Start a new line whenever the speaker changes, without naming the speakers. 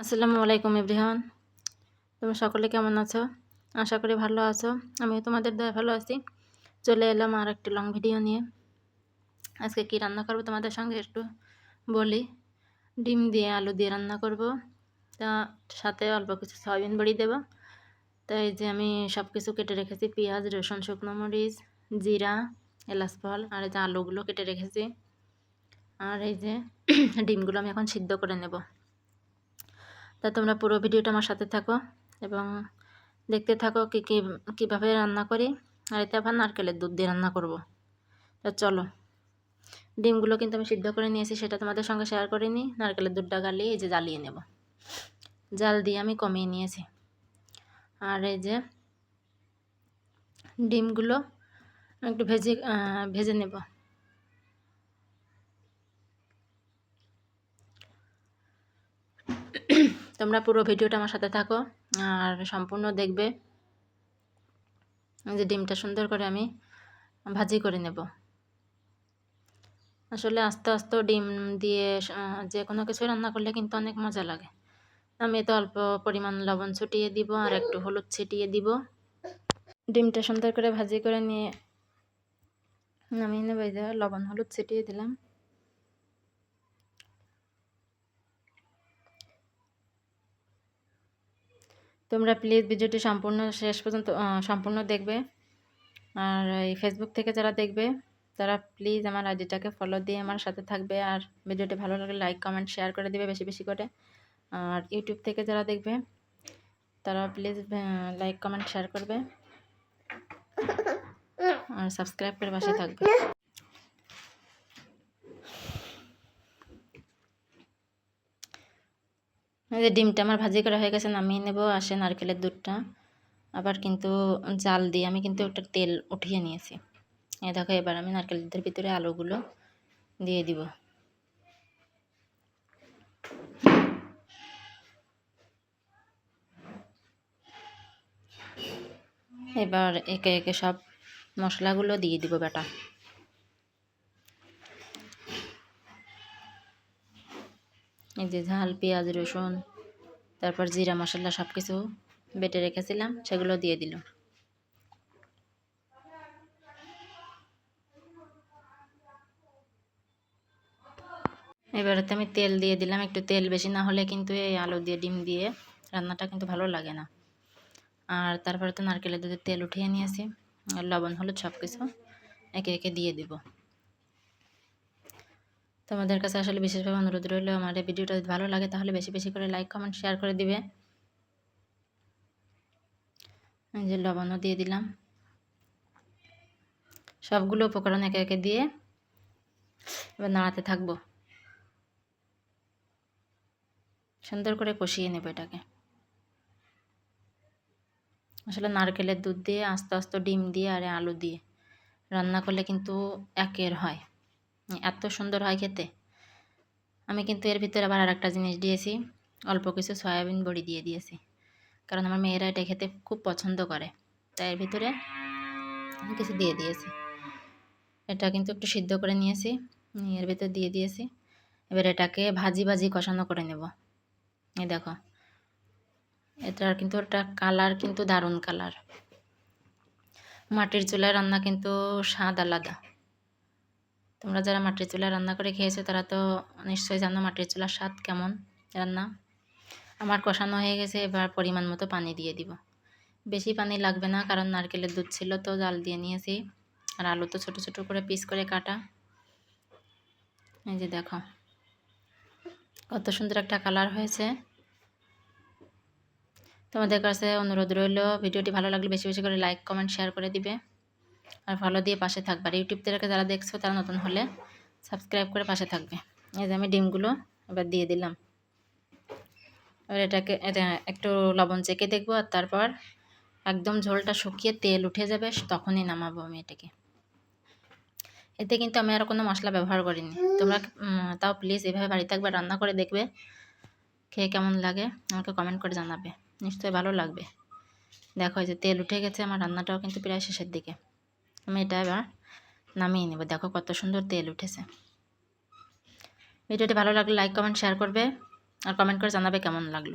আসসালামু আলাইকুম এভরিওয়ান। তোমরা সকলে কেমন আছো? আশা করি ভালো আছো। আমিও তোমাদের দয়া ভালো আছি। চলে এলাম আর একটি লং ভিডিও নিয়ে। আজকে কি রান্না করব তোমাদের সঙ্গে একটু বলি। ডিম দিয়ে আলু দিয়ে রান্না করব। তা সাথে অল্প কিছু সয়াবিন বড়ি দেবো। তাই যে আমি সব কিছু কেটে রেখেছি। পেঁয়াজ, রসুন, শুকনো মরিচ, জিরা, এলাচ, ফল আর এই যে আলুগুলো কেটে রেখেছি। আর এই যে ডিমগুলো আমি এখন সিদ্ধ করে নেব। তা তোমরা পুরো ভিডিওটা আমার সাথে থাকো এবং দেখতে থাকো কী কী, কীভাবে রান্না করি। আর এতে আবার নারকেলের দুধ দিয়ে রান্না করব। তা চলো। ডিমগুলো কিন্তু আমি সিদ্ধ করে নিয়েছি, সেটা তোমাদের সঙ্গে শেয়ার করিনি নারকেলের দুধটা গালিয়ে এই যে জ্বালিয়ে নেব। জাল দিয়ে আমি কমিয়ে নিয়েছি। আর এই যে ডিমগুলো একটু ভেজে ভেজে নেব। তোমরা পুরো ভিডিওটা আমার সাথে থাকো, আর সম্পূর্ণ দেখবে। যে ডিমটা সুন্দর করে আমি ভাজি করে নেব। আসলে আস্তে আস্তে ডিম দিয়ে যে কোনো কিছু রান্না করলে কিন্তু অনেক মজা লাগে। আমি তো অল্প পরিমাণ লবণ ছুটিয়ে দিব আর একটু হলুদ ছিটিয়ে দিব। ডিমটা সুন্দর করে ভাজি করে নিয়ে নামিয়ে নেবে। লবণ হলুদ ছিটিয়ে দিলাম। তোমরা প্লিজ ভিডিওটি সম্পূর্ণ শেষ পর্যন্ত সম্পূর্ণ দেখবে। আর এই ফেসবুক থেকে যারা দেখবে, তারা প্লিজ আমার আইডিটাকে ফলো দিয়ে আমার সাথে থাকবে। আর ভিডিওটি ভালো লাগলে লাইক কমেন্ট শেয়ার করে দেবে বেশি বেশি করে। আর ইউটিউব থেকে যারা দেখবে, তারা প্লিজ লাইক কমেন্ট শেয়ার করবে। আর সাবস্ক্রাইব করে পাশে থাকবে। যে ডিমটা আমার ভাজি করা হয়ে গেছে, নামিয়ে নেব। আসে নারকেলের দুধটা। আবার কিন্তু জাল দিয়ে আমি কিন্তু একটা তেল উঠিয়ে নিয়েছি। এ দেখো, এবার আমি নারকেল দুধের ভিতরে আলুগুলো দিয়ে দিব। এবার একে একে সব মশলাগুলো দিয়ে দিব বেটা। এই যে ঝাল, পেঁয়াজ, রসুন, তারপর জিরা মশলা সব কিছু বেটে রেখেছিলাম, সেগুলো দিয়ে দিল। এবারেতে আমি তেল দিয়ে দিলাম, একটু তেল বেশি না হলে কিন্তু এই আলু দিয়ে, ডিম দিয়ে রান্নাটা কিন্তু ভালো লাগে না। আর তারপরে তো নারকেলের দুধের তেল উঠিয়ে নিয়েছি আর লবণ, হলুদ সব কিছু একে একে দিয়ে দিব। তোমাদের কাছে আসলে বিশেষভাবে অনুরোধ রইল, আমার এই ভিডিওটা যদি ভালো লাগে তাহলে বেশি বেশি করে লাইক কমেন্ট শেয়ার করে দিবে। যে লবণও দিয়ে দিলাম। সবগুলো উপকরণ একে একে দিয়ে এবার নাড়াতে থাকব। সুন্দর করে কষিয়ে নেব এটাকে। আসলে নারকেলের দুধ দিয়ে আস্তে আস্তে ডিম দিয়ে আর আলু দিয়ে রান্না করলে কিন্তু একের হয়। এত সুন্দর হয় খেতে। আমি কিন্তু এর ভিতরে আবার আর জিনিস দিয়েছি। অল্প কিছু সয়াবিন বড়ি দিয়ে দিয়েছি। কারণ আমার মেয়েরা এটা খেতে খুব পছন্দ করে। তাই এর ভিতরে কিছু দিয়ে দিয়েছি। এটা কিন্তু একটু সিদ্ধ করে নিয়েছি। এর ভিতরে দিয়ে দিয়েছি। এবার এটাকে ভাজি ভাজি কষানো করে নেব। এই দেখো। এটার কিন্তু একটা কালার কিন্তু দারুণ কালার। মাটির চুলায় রান্না কিন্তু স্বাদ আলাদা। তোমরা যারা মাটির চুলায় রান্না করে খেয়েছো, তারা তো নিশ্চয়ই জানো মাটির চুলার স্বাদ কেমন রান্না। আমার কষানো হয়ে গেছে, এবার পরিমাণ মতো পানি দিয়ে দিব। বেশি পানি লাগবে না, কারণ নারকেলের দুধ ছিল তো জাল দিয়ে নিয়েছি। আর আলু তো ছোটো ছোটো করে পিস করে কাটা। এই যে দেখো, কত সুন্দর একটা কালার হয়েছে। তোমাদের কাছে অনুরোধ রইল, ভিডিওটি ভালো লাগলে বেশি বেশি করে লাইক, কমেন্ট, শেয়ার করে দিবে। আর ফলো দিয়ে পাশে থাকবে। আর ইউটিউব থেকে যারা দেখছ, তারা নতুন হলে সাবস্ক্রাইব করে পাশে থাকবে। এই যে আমি ডিমগুলো এবার দিয়ে দিলাম। এবার এটাকে এটা একটু লবণ চেকে দেখব, আর তারপর একদম ঝোলটা শুকিয়ে তেল উঠে যাবে, তখনই নামাবো আমি এটাকে। এতে কিন্তু আমি আর কোনো মশলা ব্যবহার করিনি। তোমরা তাও প্লিজ এভাবে বাড়িতে একবার রান্না করে দেখবে, খেয়ে কেমন লাগে, আমাকে কমেন্ট করে জানাবে। নিশ্চয়ই ভালো লাগবে। দেখো যে তেল উঠে গেছে, আমার রান্নাটাও কিন্তু প্রায় শেষের দিকে। আমি এটা এবার নামিয়ে নেব। দেখো কত সুন্দর তেল উঠেছে। ভিডিওটি ভালো লাগলে লাইক কমেন্ট শেয়ার করবে। আর কমেন্ট করে জানাবে কেমন লাগল।